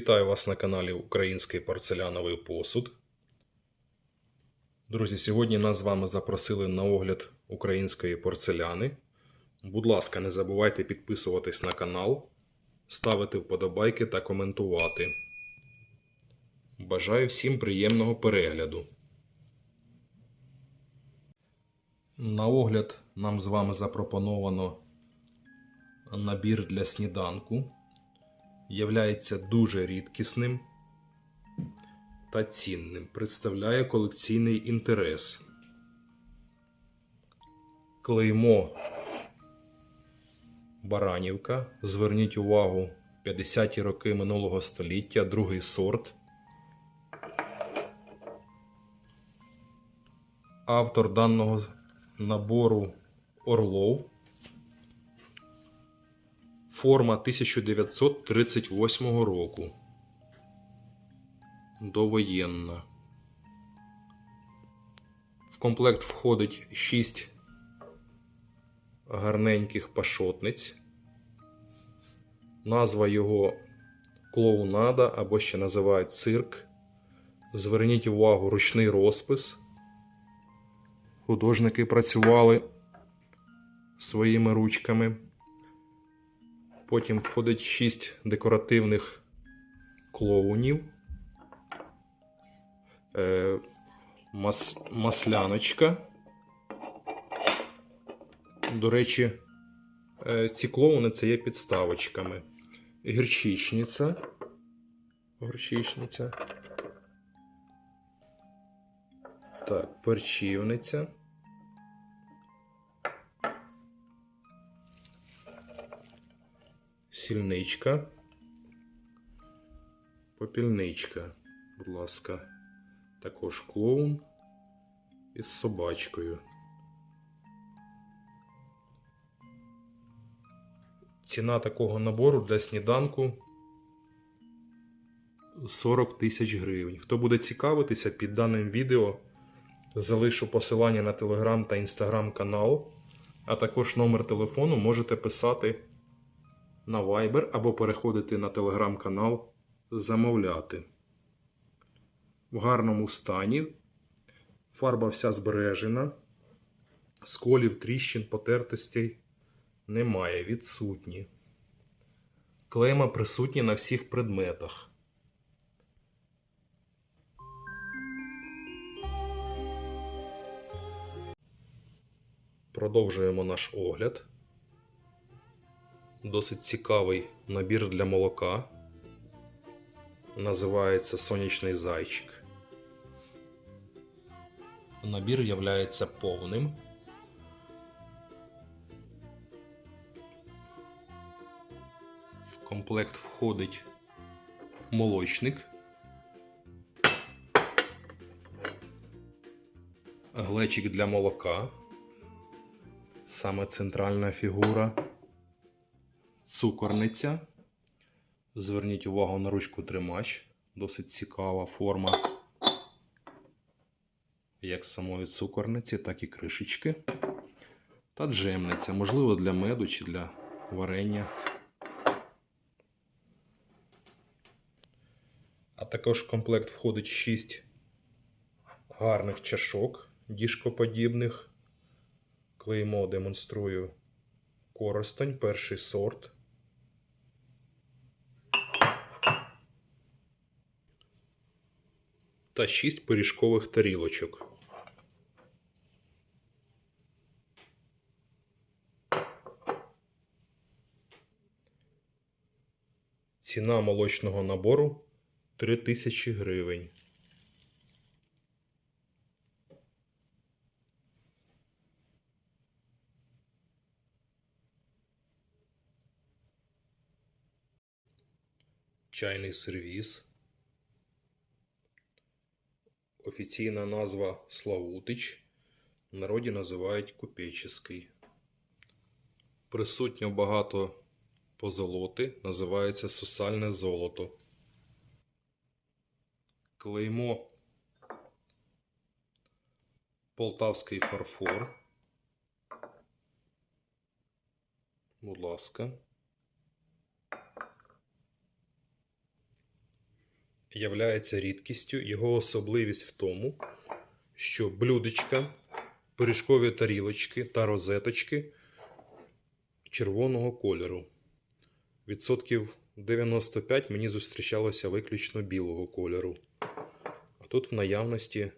Вітаю вас на каналі Український порцеляновий посуд. Друзі, сьогодні нас з вами запросили на огляд української порцеляни. Будь ласка, не забувайте підписуватись на канал, ставити вподобайки та коментувати. Бажаю всім приємного перегляду. На огляд нам з вами запропоновано набір для сніданку являється дуже рідкісним та цінним, представляє колекційний інтерес. Клеймо Баранівка. Зверніть увагу 50-ті роки минулого століття, другий сорт. Автор даного набору Орлов. Форма 1938 року. Довоєнна. В комплект входить 6 гарненьких пашотниць. Назва його клоунада або ще називають цирк. Зверніть увагу, ручний розпис. Художники працювали своїми ручками. Потім входить 6 декоративних клоунів. Е, мас, масляночка. До речі, е, ці клоуни це є підставочками. Гірчичниця. Горчичниця. Так, перчівниця. Сільничка, попільничка, будь ласка, також клоун із собачкою. Ціна такого набору для сніданку 40 тисяч гривень. Хто буде цікавитися, під даним відео залишу посилання на телеграм та інстаграм канал, а також номер телефону можете писати на Viber або переходити на телеграм-канал Замовляти. В гарному стані. Фарба вся збережена. Сколів, тріщин, потертостей немає, відсутні. Клейма присутні на всіх предметах. Продовжуємо наш огляд. Досить цікавий набір для молока. Називається сонячний зайчик. Набір являється повним. В комплект входить молочник, глечик для молока, саме центральна фігура цукорниця. Зверніть увагу на ручку тримач. Досить цікава форма як самої цукорниці, так і кришечки. Та джемниця, можливо, для меду чи для варення. А також в комплект входить 6 гарних чашок діжкоподібних. Клеймо демонструю коростень, перший сорт. Та 6 пиріжкових тарілочок. Ціна молочного набору 3000 гривень. Чайний сервіс. Офіційна назва Славутич. В народі називають Купеческий. Присутньо багато позолоти, називається сусальне золото. Клеймо Полтавський фарфор. Будь ласка. Являється рідкістю. Його особливість в тому, що блюдечка, пиріжкові тарілочки та розеточки червоного кольору. Відсотків 95 мені зустрічалося виключно білого кольору. А тут в наявності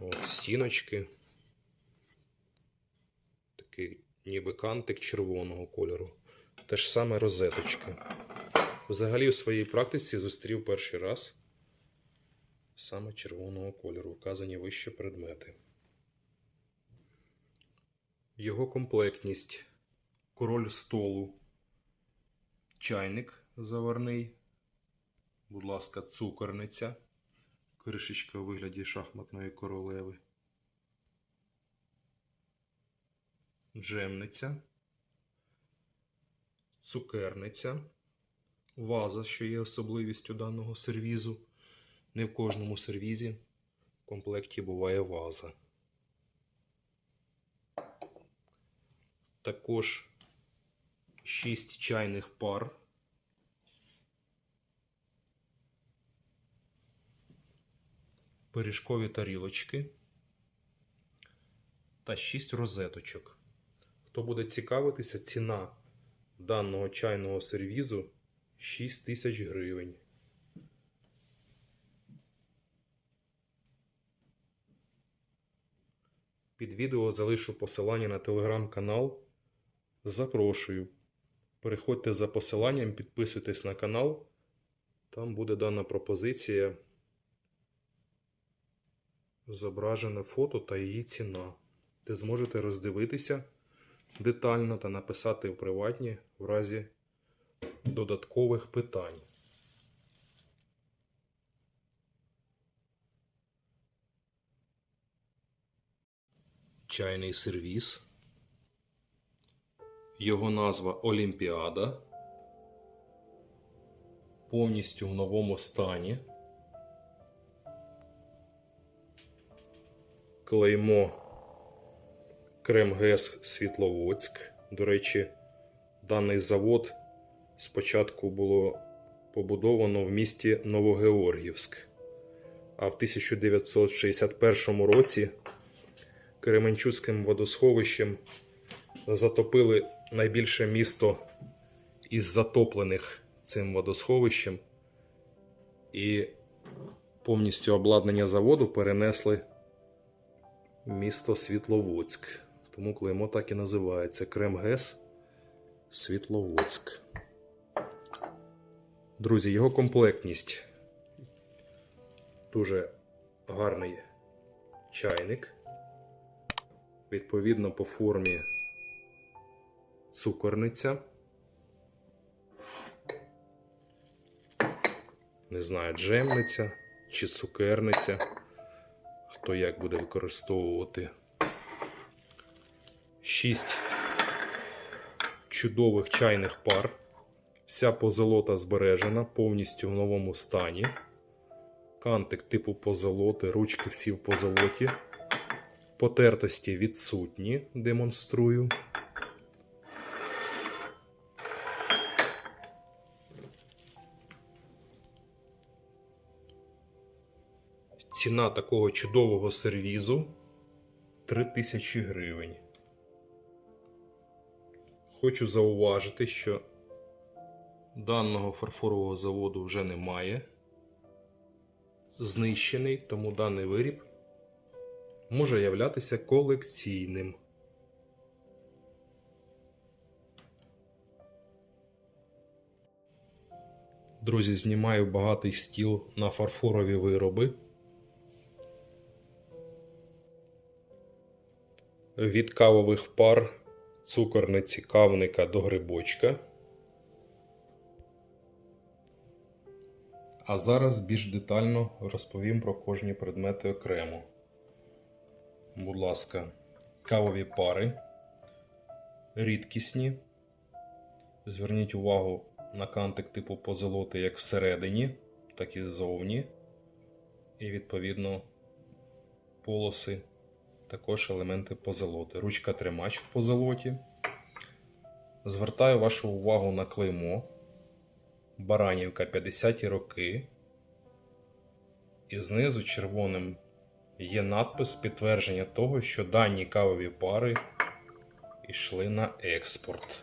от, стіночки. Такий ніби кантик червоного кольору. Те ж саме розеточки. Взагалі у своїй практиці зустрів перший раз саме червоного кольору, вказані вище предмети. Його комплектність. Король столу. Чайник заварний. Будь ласка, цукорниця. Кришечка у вигляді шахматної королеви. Джемниця. Цукерниця. Ваза, що є особливістю даного сервізу. Не в кожному сервізі в комплекті буває ваза. Також 6 чайних пар. Пиріжкові тарілочки та 6 розеточок. Хто буде цікавитися, ціна даного чайного сервізу 6 тисяч гривень. Під відео залишу посилання на телеграм-канал. Запрошую. Переходьте за посиланням, підписуйтесь на канал. Там буде дана пропозиція. Зображене фото та її ціна. Де зможете роздивитися детально та написати в приватні в разі додаткових питань. Чайний сервіс. Його назва Олімпіада. Повністю в новому стані. Клеймо Кремгес Світловодськ. До речі, даний завод спочатку було побудовано в місті Новогеоргівськ, а в 1961 році Кременчуцьким водосховищем затопили найбільше місто із затоплених цим водосховищем, і повністю обладнання заводу перенесли місто Світловодськ. Тому клеймо так і називається Кремгес Світловодськ. Друзі, його комплектність. Дуже гарний чайник. Відповідно по формі цукорниця. Не знаю, джемниця чи цукерниця. Хто як буде використовувати. Шість чудових чайних пар. Вся позолота збережена, повністю в новому стані. Кантик типу позолоти, ручки всі в позолоті. Потертості відсутні, демонструю. Ціна такого чудового сервізу 3000 гривень. Хочу зауважити, що даного фарфорового заводу вже немає. Знищений, тому даний виріб може являтися колекційним. Друзі, знімаю багатий стіл на фарфорові вироби. Від кавових пар цукорниці кавника до грибочка. А зараз більш детально розповім про кожні предмети окремо. Будь ласка, кавові пари, рідкісні. Зверніть увагу на кантик типу позолоти як всередині, так і ззовні. І відповідно полоси, також елементи позолоти. Ручка тримач в позолоті. Звертаю вашу увагу на клеймо Баранівка 50-ті роки. І знизу червоним є надпис підтвердження того, що дані кавові пари йшли на експорт.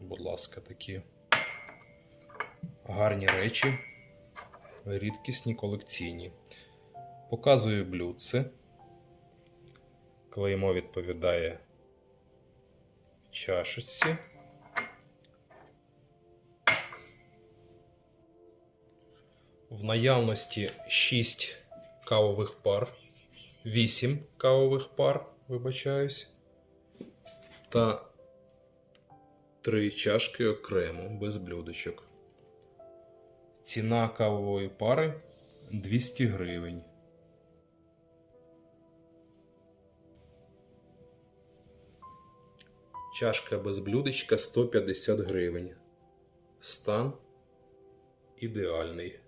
Будь ласка, такі гарні речі, рідкісні колекційні. Показую блюдце. Клеймо відповідає чашечці. В наявності 6 кавових пар, 8 кавових пар, вибачаюсь, та 3 чашки окремо без блюдечок. Ціна кавової пари 200 гривень. Чашка без блюдечка 150 гривень. Стан ідеальний.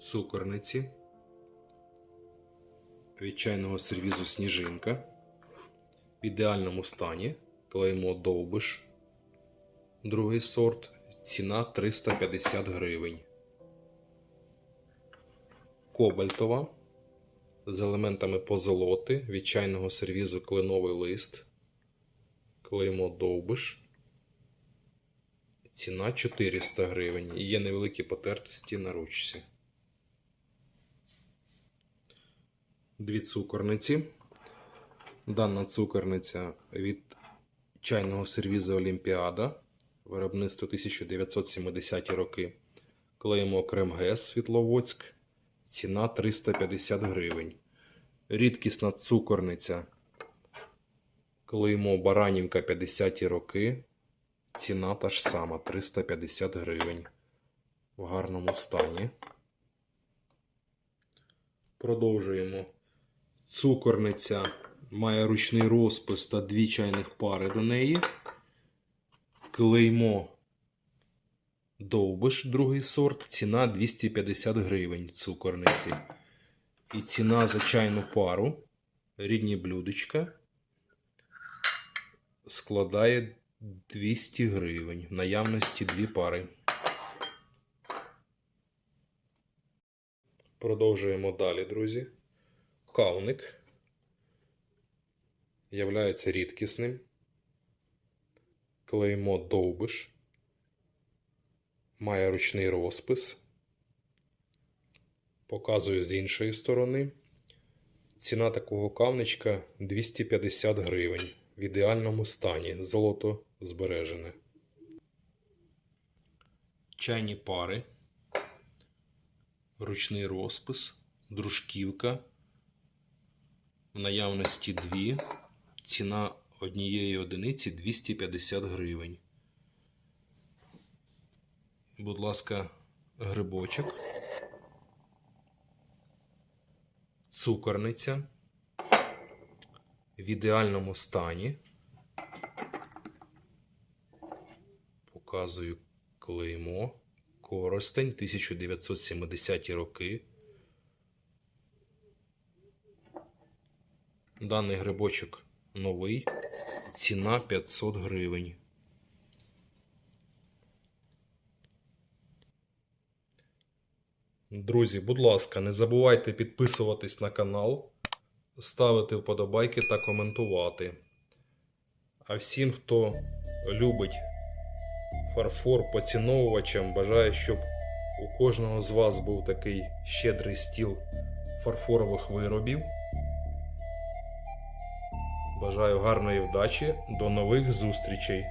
Цукорниці. Від чайного сервізу сніжинка. В ідеальному стані. Клеймо довбиш. Другий сорт. Ціна 350 гривень. Кобальтова з елементами позолоти від чайного сервізу кленовий лист. Клеймо довбиш. Ціна 400 гривень. І є невеликі потертості на ручці. Дві цукорниці. Дана цукорниця від чайного сервізу Олімпіада. Виробництво 1970 роки. Клеїмо Кремгес Світловодськ. Ціна 350 гривень. Рідкісна цукорниця. Клеймо Баранівка 50 роки. Ціна та ж сама 350 гривень. В гарному стані. Продовжуємо. Цукорниця має ручний розпис та дві чайних пари до неї. Клеймо Довбиш, другий сорт, ціна 250 гривень цукорниці. І ціна за чайну пару, рідні блюдечка, складає 200 гривень. В наявності дві пари. Продовжуємо далі, друзі. Кавник являється рідкісним. Клеймо довбиш. Має ручний розпис. Показую з іншої сторони. Ціна такого кавничка 250 гривень. В ідеальному стані. Золото збережене. Чайні пари. Ручний розпис. Дружківка. В наявності дві. Ціна однієї одиниці 250 гривень. Будь ласка, грибочок. Цукорниця. В ідеальному стані. Показую клеймо. Коростень 1970 роки. Даний грибочок новий. Ціна 500 гривень. Друзі, будь ласка, не забувайте підписуватись на канал, ставити вподобайки та коментувати. А всім, хто любить фарфор поціновувачам, бажаю, щоб у кожного з вас був такий щедрий стіл фарфорових виробів. Бажаю гарної вдачі. До нових зустрічей!